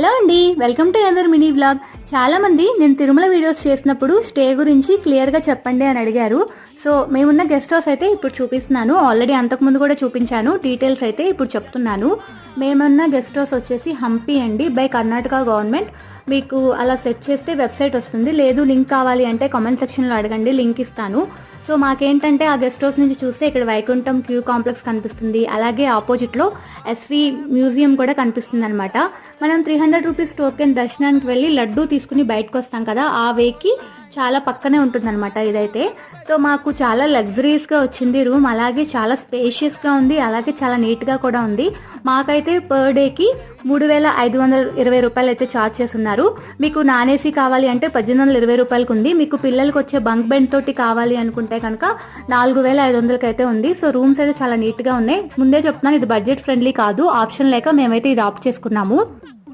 Hello అండి welcome to other mini blog చాలామంది నేను తిరుమల వీడియోస్ చేసినప్పుడు స్టే గురించి క్లియర్గా చెప్పండి అని అడిగారు. సో మేమున్న గెస్ట్ హౌస్ అయితే ఇప్పుడు చూపిస్తున్నాను. ఆల్రెడీ అంతకుముందు కూడా చూపించాను. డీటెయిల్స్ అయితే ఇప్పుడు చెప్తున్నాను. మేమున్న గెస్ట్ హౌస్ వచ్చేసి హంపి అండి బై కర్ణాటక గవర్నమెంట్. మీకు అలా సెట్ చేస్తే వెబ్సైట్ వస్తుంది. లేదు లింక్ కావాలి అంటే కామెంట్ సెక్షన్లో అడగండి లింక్ ఇస్తాను. సో మాకేంటంటే ఆ గెస్ట్ హౌస్ నుంచి చూస్తే ఇక్కడ వైకుంఠం క్యూ కాంప్లెక్స్ కనిపిస్తుంది. అలాగే ఆపోజిట్లో ఎస్వి మ్యూజియం కూడా కనిపిస్తుంది అనమాట మనం త్రీ హండ్రెడ్ రూపీస్ టోకెన్ దర్శనానికి వెళ్ళి లడ్డు తీసుకుని బయటకు వస్తాం కదా ఆ వేకి చాలా పక్కనే ఉంటుందన్నమాట ఇదైతే. సో మాకు చాలా లగ్జరీస్గా వచ్చింది రూమ్ అలాగే చాలా స్పేషియస్గా ఉంది అలాగే చాలా నీట్గా కూడా ఉంది. మాకైతే పర్ డేకి మూడు వేల ఐదు వందల ఇరవై రూపాయలు అయితే ఛార్జ్ చేస్తున్నారు. మీకు నాన్ ఏసీ కావాలి అంటే పద్దెనిమిది వందల ఇరవై రూపాయలకు ఉంది మీకు పిల్లలకి వచ్చే బంక్ బెండ్ తోటి కావాలి అనుకుంటే కనుక నాలుగు వేల ఐదు వందలకి అయితే ఉంది. సో రూమ్స్ అయితే చాలా నీట్గా ఉన్నాయి. ముందే చెప్తున్నాను ఇది బడ్జెట్ ఫ్రెండ్లీ కాదు ఆప్షన్ లేక మేమైతే ఇది ఆప్ చేసుకున్నాము.